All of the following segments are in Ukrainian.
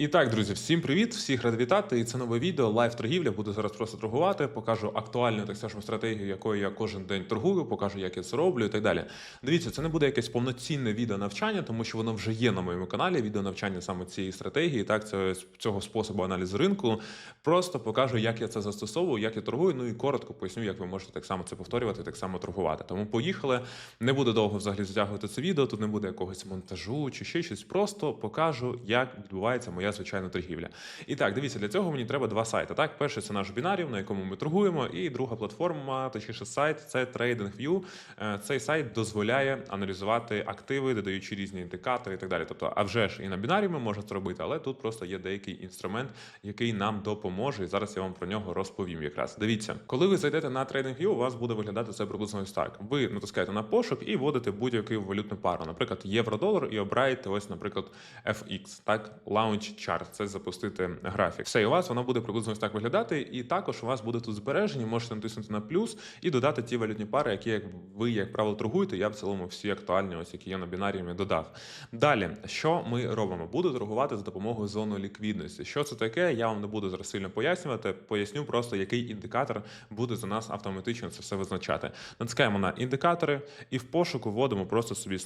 І так, друзі, всім привіт, всіх рад вітати. І це нове відео лайв торгівля. Буду зараз просто торгувати. Покажу актуальну так скажемо, стратегію, якою я кожен день торгую, покажу, як я це роблю і так далі. Дивіться, це не буде якесь повноцінне відео навчання, тому що воно вже є на моєму каналі. Відео навчання саме цієї стратегії, так це цього способу аналізу ринку. Просто покажу, як я це застосовую, як я торгую. Ну і коротко поясню, як ви можете так само це повторювати, так само торгувати. Тому поїхали. Не буде довго взагалі затягувати це відео. Тут не буде якогось монтажу чи ще щось. Просто покажу, як відбувається моя звичайна торгівля. І так, дивіться, для цього мені треба два сайти. Так, перший це наш бінарів, на якому ми торгуємо, і друга платформа, точніше сайт, це TradingView. Е, Цей сайт дозволяє аналізувати активи, додаючи різні індикатори і так далі. Тобто, а вже ж і на бінарі ми можемо це робити, але тут просто є деякий інструмент, який нам допоможе. І зараз я вам про нього розповім. Якраз дивіться, коли ви зайдете на TradingView, у вас буде виглядати це приблизно так. Ви натискаєте на пошук і вводите будь-яку валютну пару, наприклад, євро-долар, і обираєте ось, наприклад, FX, так, Launch Chart, це запустити графік. Все, і у вас воно буде приблизно ось так виглядати. І також у вас буде тут збережені, можете натиснути на плюс і додати ті валютні пари, які як ви, як правило, торгуєте. Я в цілому всі актуальні, ось які є на бінаріумі, додав. Далі, що ми робимо? Буду торгувати за допомогою зони ліквідності. Що це таке? Я вам не буду зараз сильно пояснювати. Поясню просто, який індикатор буде за нас автоматично це все визначати. Натискаємо на індикатори і в пошуку вводимо просто собі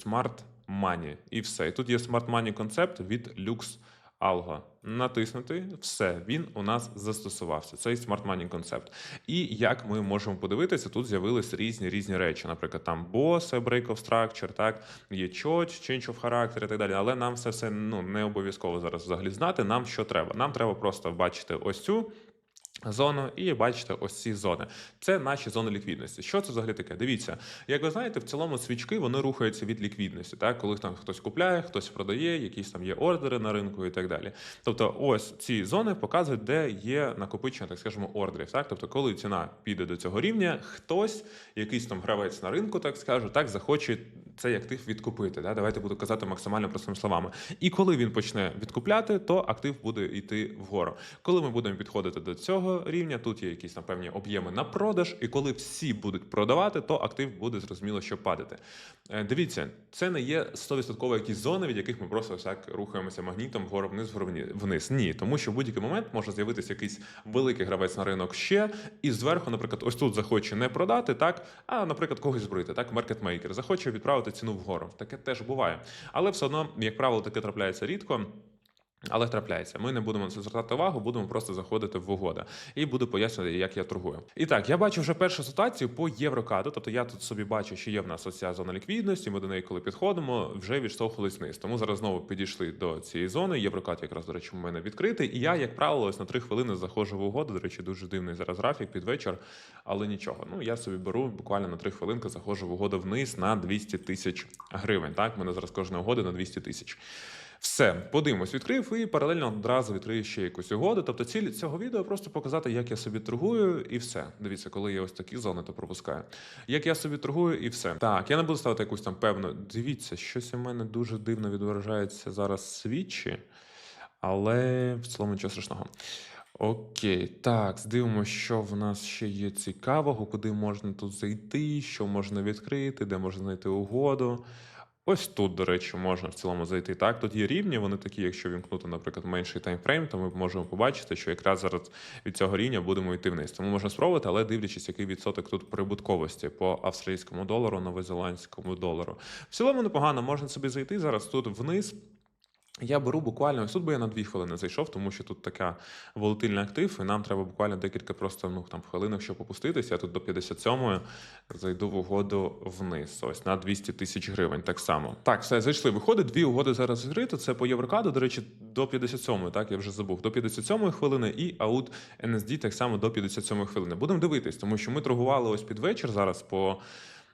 Money. І все. І тут є Money концепт від Lux Algo. Натиснути все, він у нас застосувався. Цей Smart Money концепт. І як ми можемо подивитися, тут з'явились різні різні речі. Наприклад, там BOSS, Break of Structure, так, є чоть, Change of Character і так далі. Але нам все це ну, не обов'язково зараз взагалі знати. Нам що треба? Нам треба просто бачити ось цю. Зону і бачите ось ці зони. Це наші зони ліквідності. Що це взагалі таке? Дивіться, як ви знаєте, в цілому свічки вони рухаються від ліквідності, так коли там хтось купляє, хтось продає, якісь там є ордери на ринку і так далі. Тобто, ось ці зони показують, де є накопичення, так скажемо, ордерів. Так, тобто, коли ціна піде до цього рівня, хтось, якийсь там гравець на ринку, так скажу, так захоче цей актив відкупити. Да? Давайте буду казати максимально простими словами. І коли він почне відкупляти, то актив буде йти вгору. Коли ми будемо підходити до цього рівня, тут є якісь там певні об'єми на продаж, і коли всі будуть продавати, то актив буде зрозуміло, що падати. Е, Дивіться, це не є 100% якісь зони, від яких ми просто так рухаємося магнітом вгору вниз, вгору вниз. Ні, тому що в будь-який момент може з'явитися якийсь великий гравець на ринок ще, і зверху, наприклад, ось тут захоче не продати, так, а, наприклад, когось збрити, так, маркетмейкер захоче відправити ціну вгору. Таке теж буває. Але все одно, як правило, таке трапляється рідко. Але трапляється. Ми не будемо на це звертати увагу, будемо просто заходити в угоди. І буду пояснювати, як я торгую. І так, я бачу вже першу ситуацію по єврокаду. Тобто я тут собі бачу, що є в нас оця зона ліквідності. Ми до неї, коли підходимо, вже відштовхувались вниз. Тому зараз знову підійшли до цієї зони. Єврокад якраз, до речі, у мене відкритий. І я, як правило, ось на три хвилини заходжу в угоду. До речі, дуже дивний зараз графік під вечір, але нічого. Ну я собі беру буквально на три хвилинки, заходжу в угоду вниз на 200 тисяч гривень. Так, У мене зараз кожна угода на 200 тисяч. Все, подивимось, відкрив і паралельно одразу відкрию ще якусь угоду. Тобто ціль цього відео просто показати, як я собі торгую, і все. Дивіться, коли є ось такі зони, то пропускаю. Як я собі торгую, і все. Так, я не буду ставити якусь там певну. Дивіться, щось у мене дуже дивно відображається зараз свічі, але в цілому нічого страшного. Окей, так, здивимося, що в нас ще є цікавого, куди можна тут зайти, що можна відкрити, де можна знайти угоду. Ось тут, до речі, можна в цілому зайти. Так, тут є рівні, вони такі, якщо вімкнути, наприклад, менший таймфрейм, то ми можемо побачити, що якраз зараз від цього рівня будемо йти вниз. Тому можна спробувати, але дивлячись, який відсоток тут прибутковості по австралійському долару, новозеландському долару. В цілому непогано, можна собі зайти зараз тут вниз. Я беру буквально ось тут, бо я на дві хвилини зайшов, тому що тут така волатильний актив, і нам треба буквально декілька просто ну там хвилинок, щоб опуститися. Я тут до 57-ї зайду в угоду вниз. Ось на 200 тисяч гривень. Так само. Так, все зайшли. Виходить, дві угоди зараз відкрито. Це по Єврокаду, до речі, до 57-ї, Так я вже забув. До 57-ї хвилини і аут NSD так само до 57-ї хвилини. Будемо дивитись, тому що ми торгували ось під вечір зараз по.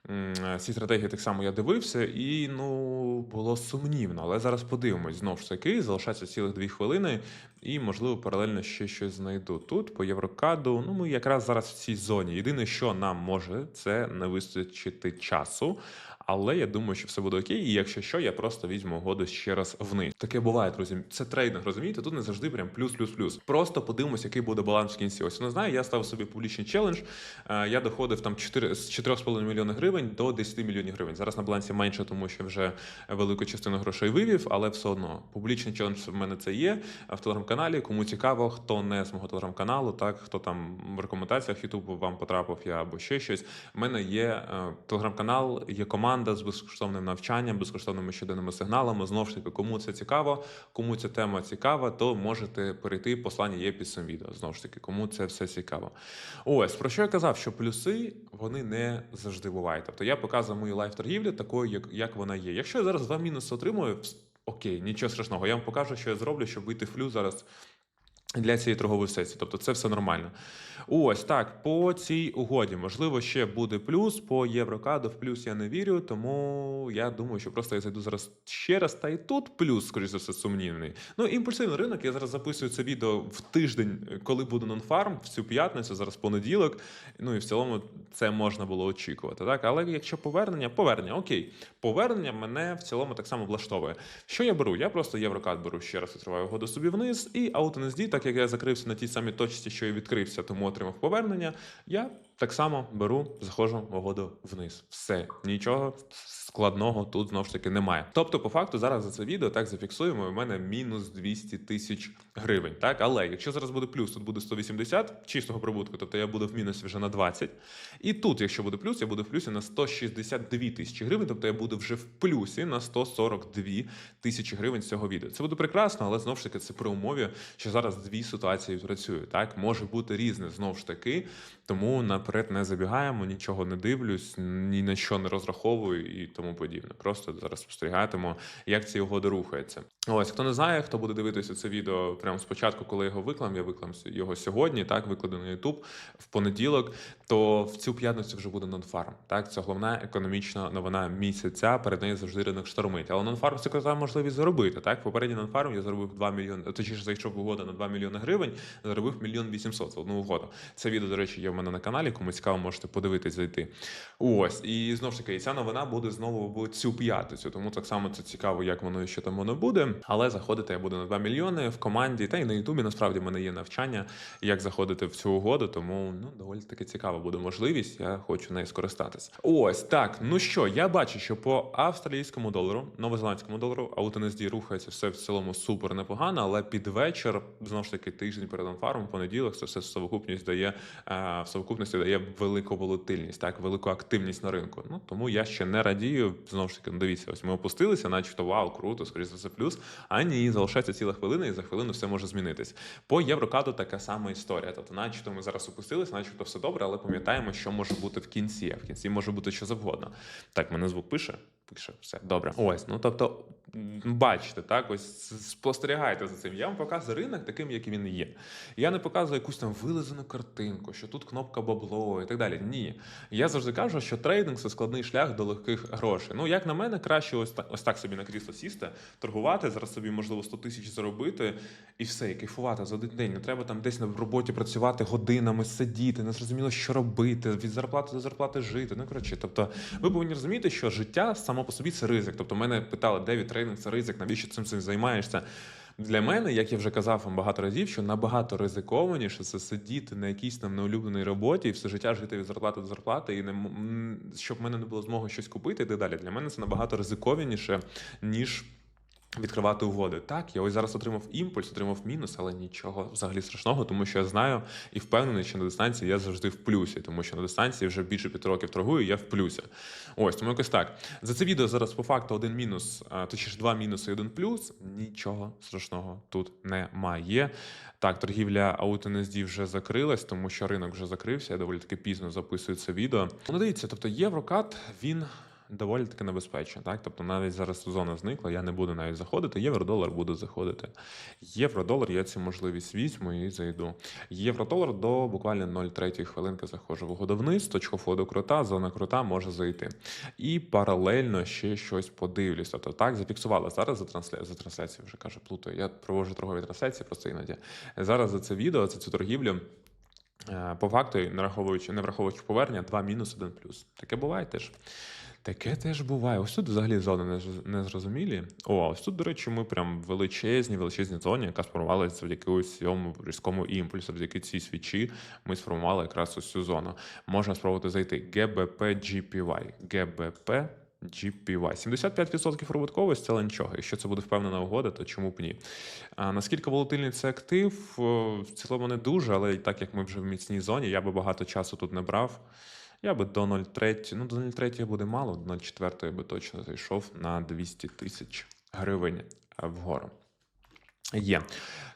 М, Ці стратегії так само я дивився, і ну було сумнівно. Але зараз подивимось знову ж таки, залишається цілих дві хвилини, і можливо паралельно ще щось знайду. Тут по Єврокаду. Ну ми якраз зараз в цій зоні. Єдине, що нам може, це не вистачити часу. Але я думаю, що все буде окей. І якщо що, я просто візьму угоду ще раз вниз. Таке буває, друзі. Це трейдинг, розумієте? Тут не завжди прям плюс-плюс-плюс. Просто подивимось, який буде баланс в кінці. Ось не знаю, я став собі публічний челендж. Е, Я доходив там 4, з 4,5 мільйони гривень до 10 мільйонів гривень. Зараз на балансі менше, тому що вже велику частину грошей вивів, але все одно публічний челендж в мене це є в телеграм-каналі. Кому цікаво, хто не з мого телеграм-каналу, так хто там в рекомендаціях Ютубу вам потрапив я або ще щось. У мене є е, телеграм-канал, є команда з безкоштовним навчанням, безкоштовними щоденними сигналами. Знову ж таки, кому це цікаво, кому ця тема цікава, то можете перейти. Послання є під цим відео. Знову ж таки, кому це все цікаво. Ось про що я казав, що плюси вони не завжди бувають. Тобто я показую мою лайф торгівлю такою, як, як вона є. Якщо я зараз два мінуси отримую, окей, нічого страшного. Я вам покажу, що я зроблю, щоб вийти в плюс зараз для цієї торгової сесії. Тобто це все нормально. Ось так, по цій угоді, можливо, ще буде плюс. По Єврокаду в плюс я не вірю, тому я думаю, що просто я зайду зараз ще раз. Та і тут плюс, скоріш за все, сумнівний. Ну, імпульсивний ринок. Я зараз записую це відео в тиждень, коли буде нонфарм, в цю п'ятницю, зараз понеділок. Ну і в цілому це можна було очікувати. Так, але якщо повернення, повернення, окей, повернення мене в цілому так само влаштовує. Що я беру? Я просто єврокад беру ще раз, відкриваю угоду собі вниз, і AutoNSD, так як я закрився на тій самій точці, що і відкрився, тому отримав повернення. Я так само беру, заходжу угоду вниз. Все, нічого складного тут знову ж таки немає. Тобто, по факту, зараз за це відео так зафіксуємо. У мене мінус 200 тисяч гривень. Так, але якщо зараз буде плюс, тут буде 180 чистого прибутку, тобто я буду в мінусі вже на 20. І тут, якщо буде плюс, я буду в плюсі на 162 тисячі гривень, тобто я буду вже в плюсі на 142 тисячі гривень з цього відео. Це буде прекрасно, але знову ж таки це при умові, що зараз дві ситуації працюють. Так може бути різне знову ж таки, тому наперед не забігаємо, нічого не дивлюсь, ні на що не розраховую і тому подібне. Просто зараз спостерігатиму, як ці угоди рухаються. Ось хто не знає, хто буде дивитися це відео прямо спочатку, коли його виклам, я виклам його сьогодні, так викладу на YouTube в понеділок. То в цю п'ятницю вже буде нонфарм. Так, це головна економічна новина місяця. Перед нею завжди ринок штормить. Але нонфарм це казав можливість заробити. Так, попередній нонфарм я заробив 2 мільйони. Точніше, зайшов в угоду на 2 мільйони гривень, заробив мільйон 800 в одну угоду. Це відео, до речі, є в мене на каналі. Кому цікаво, можете подивитись, зайти. Ось і знову ж таки, ця новина буде знову в цю п'ятницю. Тому так само це цікаво, як воно і що там воно буде. Але заходити я буду на 2 мільйони в команді, та й на Ютубі насправді в мене є навчання, як заходити в цю угоду. Тому ну доволі таки цікава буде можливість. Я хочу нею скористатися. Ось так. Ну що, я бачу, що по австралійському долару, новозеландському долару, AutoNSD рухається все в цілому супер непогано, але під вечір знову ж таки тиждень перед анфармом, понеділок, це все в совокупність дає е, в совокупності дає велику волатильність, так велику активність на ринку. Ну тому я ще не радію. Знову ж таки, ну, дивіться, ось ми опустилися, начебто вау, круто, скоріше за все плюс. А ні, залишається ціла хвилина, і за хвилину все може змінитись. По єврокаду така сама історія. Тобто, начебто ми зараз опустилися, начебто все добре, але пам'ятаємо, що може бути в кінці. А в кінці може бути що завгодно. Так, мене звук пише. Пише все добре. Ось, ну тобто, бачите, так, ось спостерігайте за цим. Я вам показую ринок таким, яким він є. Я не показую якусь там вилизану картинку, що тут кнопка бабло і так далі. Ні. Я завжди кажу, що трейдинг це складний шлях до легких грошей. Ну, як на мене, краще ось так, ось так собі на крісло сісти, торгувати, зараз собі, можливо, 100 тисяч заробити і все, і кайфувати за один день. Не треба там десь на роботі працювати годинами, сидіти, не зрозуміло, що робити, від зарплати до зарплати жити. Ну, коротше, тобто, ви повинні розуміти, що життя само по собі це ризик. Тобто, мене питали, де Девід, трейдинг це ризик, навіщо цим цим займаєшся? Для мене, як я вже казав вам багато разів, що набагато ризикованіше це сидіти на якійсь там неулюбленій роботі і все життя жити від зарплати до зарплати, і не щоб в мене не було змоги щось купити і так далі. Для мене це набагато ризикованіше, ніж. Відкривати угоди. Так, я ось зараз отримав імпульс, отримав мінус, але нічого взагалі страшного, тому що я знаю і впевнений, що на дистанції я завжди в плюсі, тому що на дистанції вже більше п'яти років торгую, я в плюсі. Ось тому якось так. За це відео зараз по факту один мінус, точніше два мінуси і один плюс. Нічого страшного тут немає. Так, торгівля AutoNSD вже закрилась, тому що ринок вже закрився. Я доволі таки пізно записую це відео. Ну, дивіться, тобто Єврокат він. Доволі таки небезпечно, так? Тобто навіть зараз зона зникла, я не буду навіть заходити. Євро-долар буду заходити. Євро-долар, я цю можливість візьму і зайду. Євро-долар до буквально 0,3 хвилинки заходжу в угоду вниз, точку входу крута, зона крута може зайти. І паралельно ще щось подивлюсь. Тобто так, зафіксувала зараз за, трансля... за трансляцію, вже каже, плутаю. Я проводжу торгові трансляції просто іноді. Зараз за це відео, за цю торгівлю. Е, По факту, не враховуючи, не враховуючи повернення, 2 мінус, 1 плюс. Таке буває теж. Таке теж буває. Ось тут взагалі зони не, зроз- не. О, ось тут, до речі, ми прям в величезній, величезній зоні, яка сформувалася завдяки ось цьому різкому імпульсу, завдяки цій свічі, ми сформували якраз ось цю зону. Можна спробувати зайти. GBP GPY. GBP GPY. 75% прибутковості, але нічого. Якщо це буде впевнена угода, то чому б ні? А наскільки волатильний це актив? В цілому не дуже, але так як ми вже в міцній зоні, я би багато часу тут не брав. Я би до 0,3, ну до 0,3 буде мало, до 0,4 я би точно зайшов на 200 тисяч гривень вгору. Є.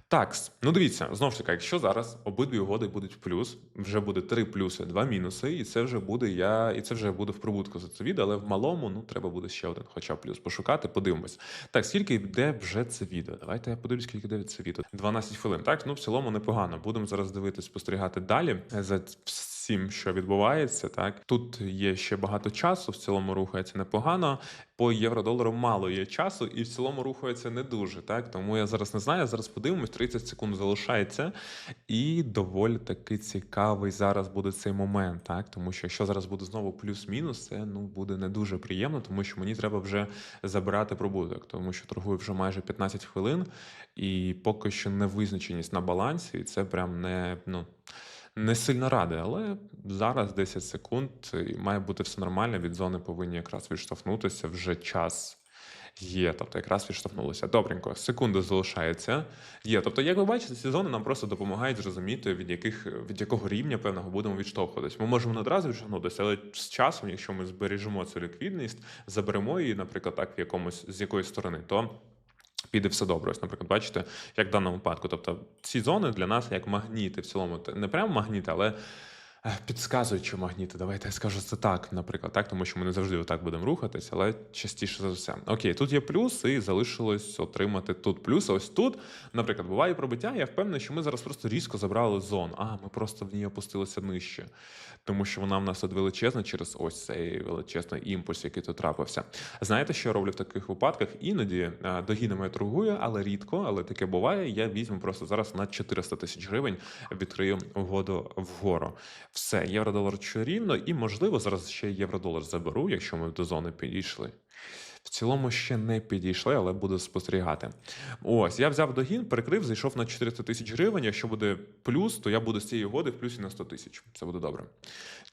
Так, ну дивіться, знову ж таки, якщо зараз обидві угоди будуть в плюс, вже буде три плюси, два мінуси, і це вже буде я, і це вже буде в прибутку за це відео, але в малому ну треба буде ще один, хоча плюс пошукати, подивимось. Так, скільки йде вже це відео? Давайте я подивлюсь, скільки йде це відео. 12 хвилин. Так, ну в цілому непогано. Будемо зараз дивитись, спостерігати далі за всім, що відбувається. Так тут є ще багато часу, в цілому рухається непогано. По євро-долару мало є часу, і в цілому рухається не дуже. Так тому я зараз не знаю. Зараз подивимось, 30 секунд залишається, і доволі таки цікавий зараз буде цей момент. Так, тому що якщо зараз буде знову плюс-мінус, це ну буде не дуже приємно, тому що мені треба вже забирати прибуток, тому що торгую вже майже 15 хвилин, і поки що невизначеність на балансі, і це прям не ну. Не сильно радий, але зараз 10 секунд і має бути все нормально. Від зони повинні якраз відштовхнутися вже час. Є, тобто якраз відштовхнулися. Добренько, секунда залишається. Є. Тобто, як ви бачите, ці зони нам просто допомагають зрозуміти, від яких від якого рівня певного будемо відштовхуватись. Ми можемо не одразу відштовхнутися, але з часом, якщо ми збережемо цю ліквідність, заберемо її, наприклад, так в якомусь з якоїсь сторони, то. Піде все добре. Ось, наприклад, бачите, як в даному випадку. Тобто ці зони для нас як магніти в цілому, не прямо магніти, але е, підсказуючи магніти. Давайте я скажу це так, наприклад, так, тому що ми не завжди отак будемо рухатись, але частіше за все. Окей, тут є плюс, і залишилось отримати тут плюс. Ось тут, наприклад, буває пробиття. Я впевнений, що ми зараз просто різко забрали зону. А, ми просто в ній опустилися нижче, тому що вона в нас тут величезна через ось цей величезний імпульс, який тут трапився. Знаєте, що я роблю в таких випадках? Іноді е, догінами я торгую, але рідко, але таке буває. Я візьму просто зараз на 400 тисяч гривень, відкрию угоду вгору. Все, євро-долар чарівно, і можливо зараз ще євро-долар заберу, якщо ми до зони підійшли. В цілому ще не підійшли, але буду спостерігати. Ось, я взяв догін, перекрив, зайшов на 400 тисяч гривень. Якщо буде плюс, то я буду з цієї угоди в плюсі на 100 тисяч. Це буде добре.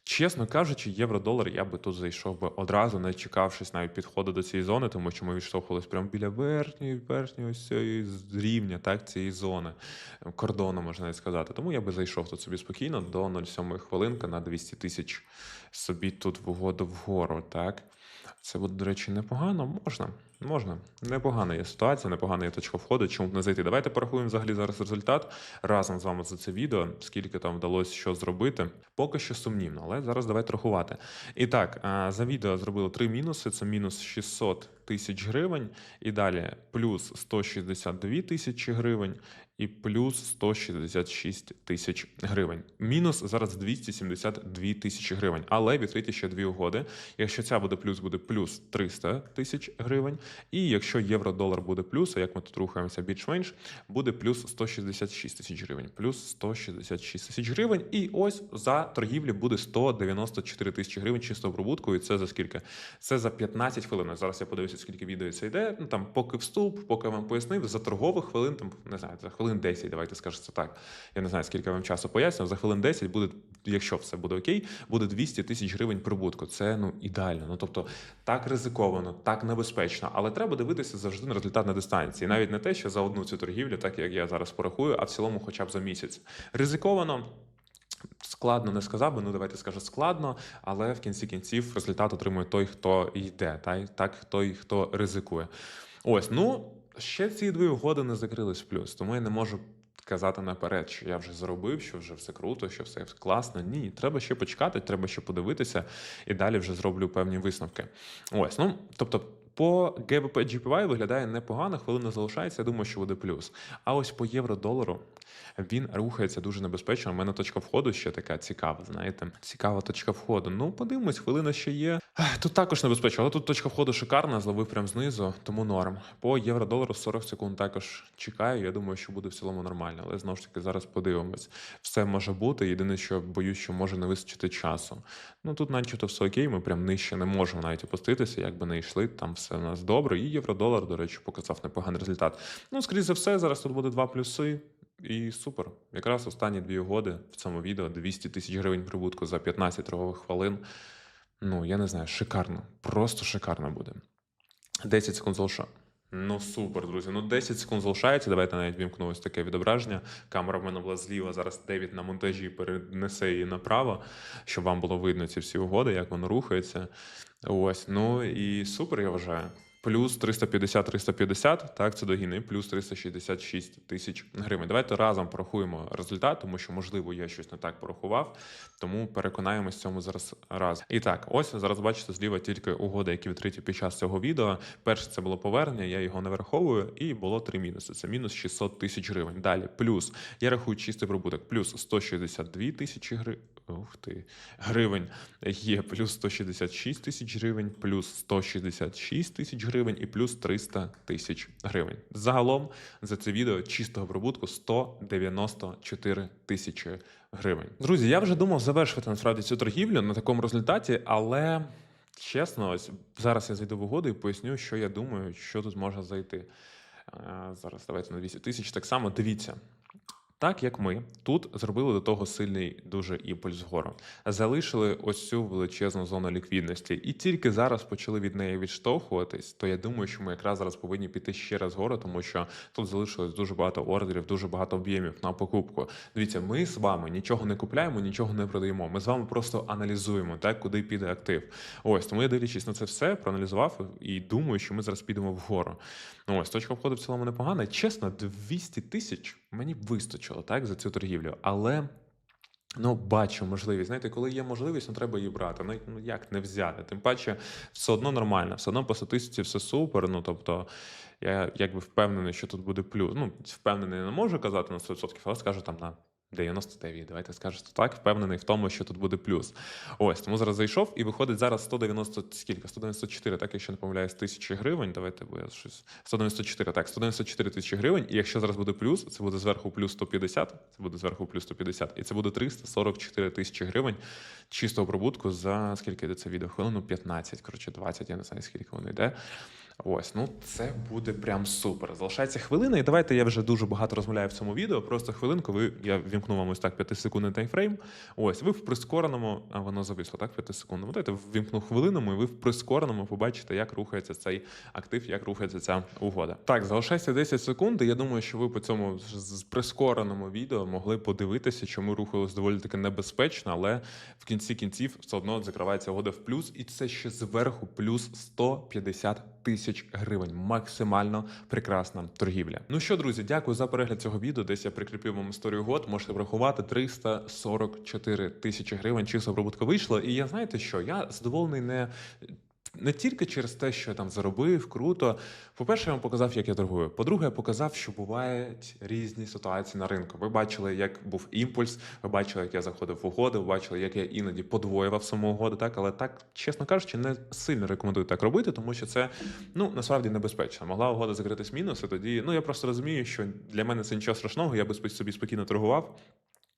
Чесно кажучи, євро-долар я би тут зайшов би одразу, не чекавшись навіть підходу до цієї зони, тому що ми відштовхувалися прямо біля верхньої, верхньої ось цієї рівня, так, цієї зони, кордону, можна навіть сказати. Тому я би зайшов тут собі спокійно до 0,7 хвилинка на 200 тисяч собі тут в угоду вгору, так. Це буде, до речі, непогано. Можна, можна. Непогана є ситуація, непогана є точка входу. Чому б не зайти? Давайте порахуємо взагалі зараз результат разом з вами за це відео, скільки там вдалося що зробити. Поки що сумнівно, але зараз давайте рахувати. І так, за відео зробили три мінуси: це мінус 600 тисяч гривень, і далі плюс 162 тисячі гривень. І плюс 166 тисяч гривень. Мінус зараз 272 тисячі гривень. Але відкриті ще дві угоди. Якщо ця буде плюс, буде плюс 300 тисяч гривень. І якщо євро-долар буде плюс, а як ми тут рухаємося більш-менш, буде плюс 166 тисяч гривень. Плюс 166 тисяч гривень. І ось за торгівлі буде 194 тисячі гривень чистого прибутку. І це за скільки? Це за 15 хвилин. Зараз я подивлюся, скільки відео це йде. Ну там поки вступ, поки я вам пояснив, за торгових хвилин, там не знаю, за хвилин 10, давайте скажемо це так. Я не знаю, скільки вам часу пояснював. За хвилин 10 буде, якщо все буде окей, буде 200 тисяч гривень прибутку. Це ну ідеально. Ну тобто так ризиковано, так небезпечно, але треба дивитися завжди на результат на дистанції. Навіть не те, що за одну цю торгівлю, так як я зараз порахую, а в цілому, хоча б за місяць. Ризиковано. Складно не сказав би, ну давайте скажу складно, але в кінці кінців результат отримує той, хто йде, та й так той, хто ризикує. Ось, ну ще ці дві угоди не закрились в плюс, тому я не можу казати наперед, що я вже зробив, що вже все круто, що все класно. Ні, треба ще почекати, треба ще подивитися, і далі вже зроблю певні висновки. Ось, ну тобто. По GBP GPY виглядає непогано, хвилина залишається, я думаю, що буде плюс. А ось по євро-долару він рухається дуже небезпечно. У мене точка входу ще така цікава, знаєте. Цікава точка входу. Ну, подивимось, хвилина ще є. Тут також небезпечно, але тут точка входу шикарна, зловив прям знизу, тому норм. По євро-долару 40 секунд також чекаю. Я думаю, що буде в цілому нормально, але знову ж таки зараз подивимось. Все може бути. Єдине, що боюсь, що може не вистачити часу. Ну тут, начебто, все окей, ми прям нижче не можемо навіть опуститися, якби не йшли. Там все у нас добре. І євро-долар, до речі, показав непоганий результат. Ну, скоріше за все, зараз тут буде два плюси. І супер. Якраз останні дві угоди в цьому відео 200 тисяч гривень прибутку за 15 торгових хвилин. Ну, я не знаю, шикарно. Просто шикарно буде. 10 секунд залишаю. Ну супер, друзі. Ну 10 секунд залишається. Давайте навіть вімкну ось таке відображення. Камера в мене була зліва. Зараз Девід на монтажі перенесе її направо, щоб вам було видно ці всі угоди, як воно рухається. Ось, ну і супер, я вважаю. Плюс 350-350, так, це догіни, плюс 366 тисяч гривень. Давайте разом порахуємо результат, тому що, можливо, я щось не так порахував, тому переконаємось в цьому зараз разом. І так, ось зараз бачите зліва тільки угоди, які відкриті під час цього відео. Перше це було повернення, я його не враховую, і було три мінуси. Це мінус 600 тисяч гривень. Далі, плюс я рахую чистий прибуток, плюс 162 тисячі гривень. Ух ти, гривень є плюс 166 тисяч гривень, плюс 166 тисяч гривень і плюс 300 тисяч гривень. Загалом за це відео чистого прибутку 194 тисячі гривень. Друзі, я вже думав завершити насправді цю торгівлю на такому результаті, але чесно, ось зараз я зайду в угоду і поясню, що я думаю, що тут може зайти. Е, Зараз давайте на 200 тисяч. Так само дивіться. Так як ми тут зробили до того сильний дуже імпульс вгору, залишили ось цю величезну зону ліквідності, і тільки зараз почали від неї відштовхуватись, то я думаю, що ми якраз зараз повинні піти ще раз вгору, тому що тут залишилось дуже багато ордерів, дуже багато об'ємів на покупку. Дивіться, ми з вами нічого не купляємо, нічого не продаємо. Ми з вами просто аналізуємо, так куди піде актив. Ось тому я дивлячись на це все, проаналізував і думаю, що ми зараз підемо вгору. Ну ось точка входу в цілому непогана. Чесно, 200 тисяч мені б вистачило так за цю торгівлю, але. Ну, бачу можливість. Знаєте, коли є можливість, ну треба її брати. Ну, ну як не взяти? Тим паче, все одно нормально, все одно по статистиці все супер. Ну тобто, я якби впевнений, що тут буде плюс. Ну, впевнений не можу казати на 100%, але скажу там на 99, давайте скажете так, впевнений в тому, що тут буде плюс. Ось, тому зараз зайшов і виходить зараз 190, скільки? 194, так, якщо не помиляюсь, тисячі гривень. Давайте, бо я щось. 194, так, 194 тисячі гривень. І якщо зараз буде плюс, це буде зверху плюс 150, це буде зверху плюс 150, і це буде 344 тисячі гривень чистого прибутку за скільки йде це відео? Хвилину 15, коротше, 20, я не знаю, скільки воно йде. Ось, ну це буде прям супер. Залишається хвилина, і давайте я вже дуже багато розмовляю в цьому відео. Просто хвилинку, ви я вімкну вам ось так 5-секундний таймфрейм. Ось, ви в прискореному, а воно зависло, так? 5 секундному. Давайте вімкну хвилиному, і ви в прискореному побачите, як рухається цей актив, як рухається ця угода. Так, залишається 10 секунд. і Я думаю, що ви по цьому з прискореному відео могли подивитися, чому рухалось доволі таки небезпечно, але в кінці кінців все одно закривається угода в плюс, і це ще зверху плюс 150 тисяч гривень. Максимально прекрасна торгівля. Ну що, друзі, дякую за перегляд цього відео. Десь я прикріпив вам історію год. Можете врахувати 344 тисячі гривень. Чисто прибутка вийшло. І я знаєте що? Я задоволений не. Не тільки через те, що я там заробив, круто. По-перше, я вам показав, як я торгую. По-друге, я показав, що бувають різні ситуації на ринку. Ви бачили, як був імпульс, ви бачили, як я заходив в угоди, ви бачили, як я іноді подвоював саму угоду, так, але так, чесно кажучи, не сильно рекомендую так робити, тому що це ну насправді небезпечно. Могла угода закритись мінус, і тоді ну я просто розумію, що для мене це нічого страшного, я би собі спокійно торгував.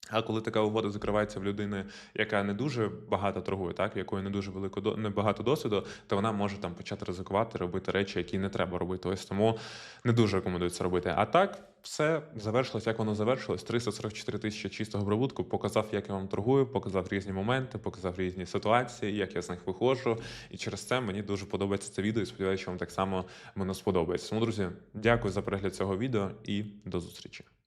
А коли така угода закривається в людини, яка не дуже багато торгує, так якої не дуже велико не багато досвіду, то вона може там почати ризикувати, робити речі, які не треба робити. Ось тому не дуже рекомендую це робити. А так все завершилось, як воно завершилось. 344 тисячі чистого прибутку. Показав, як я вам торгую, показав різні моменти, показав різні ситуації, як я з них виходжу. І через це мені дуже подобається це відео. і Сподіваюся, що вам так само воно сподобається. Тому, друзі, дякую за перегляд цього відео і до зустрічі.